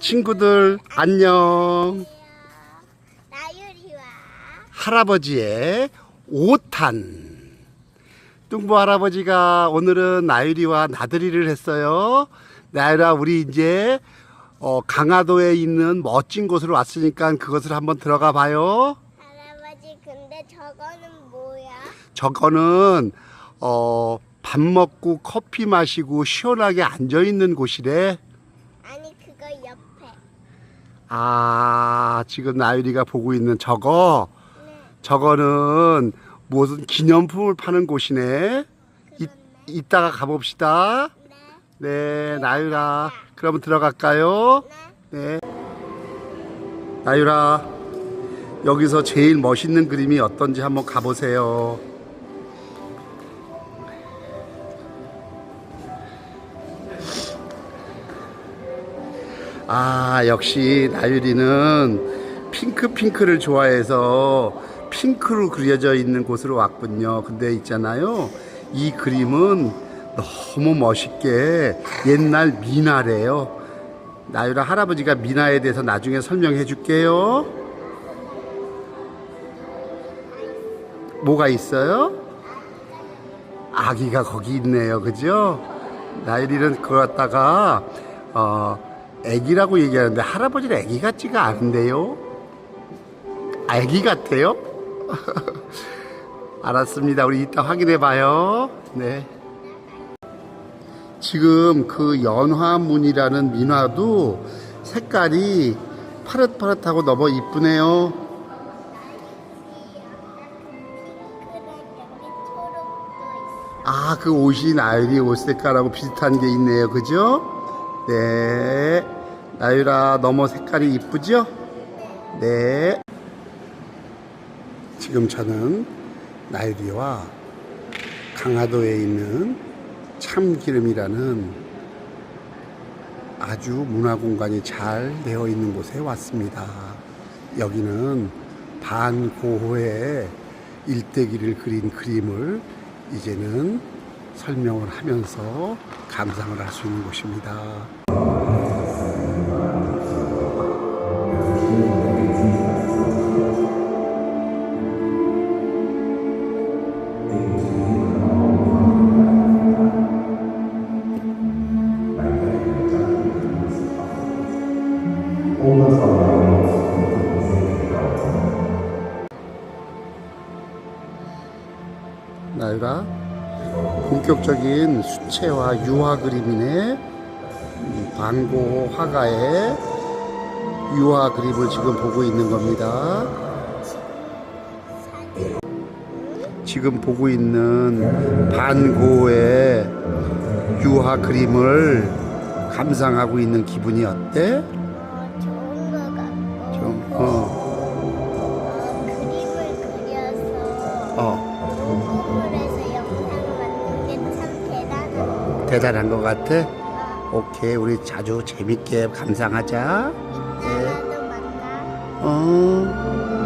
친구들 안녕. 나유리와 할아버지의 오탄. 뚱보 할아버지가 오늘은 나유리와 나들이를 했어요. 나유라 우리 이제 어, 강화도에 있는 멋진 곳으로 왔으니까 그것을 한번 들어가 봐요. 할아버지 근데 저거는 뭐야? 저거는 어, 밥 먹고 커피 마시고 시원하게 앉아 있는 곳이래. 아, 지금 나유리가 보고 있는 저거, 네 저거는 무슨 기념품을 파는 곳이네. 이, 이따가 가봅시다. 네 네, 나유라. 그러면 들어갈까요? 네. 네. 나유라, 여기서 제일 멋있는 그림이 어떤지 한번 가보세요. 아, 역시 나유리는 핑크 핑크를 좋아해서 핑크로 그려져 있는 곳으로 왔군요. 근데 있잖아요. 이 그림은 너무 멋있게 옛날 미나래요. 나유라 할아버지가 미나에 대해서 나중에 설명해 줄게요. 뭐가 있어요? 아기가 거기 있네요. 그죠? 나유리는 그거 갖다가 어 애기라고 얘기하는데 할아버지는 애기 같지가 않은데요. 애기 같아요? 알았습니다. 우리 이따 확인해 봐요. 네. 지금 그 연화문이라는 민화도 색깔이 파릇파릇하고 너무 이쁘네요. 아, 그 옷이 나유리 옷 색깔하고 비슷한 게 있네요. 그죠? 네. 나유라, 너무 색깔이 이쁘죠? 네. 지금 저는 나유리와 강화도에 있는 참기름이라는 아주 문화공간이 잘 되어 있는 곳에 왔습니다. 여기는 반고흐의 일대기를 그린 그림을 이제는 설명을 하면서 감상을 할 수 있는 곳입니다. 나유라 본격적인 수채화 유화 그림이네 음, 반고 화가의 유화 그림을 지금 보고 있는 겁니다. 지금 보고 있는 반고의 유화 그림을 감상하고 있는 기분이 어때? 어, 좋은 거 같고 좀, 어, 어, 그림을 그려서 어, 대단한 것 같아? 거 오케이, 우리 자주 재밌게 감상하자. 만나 어.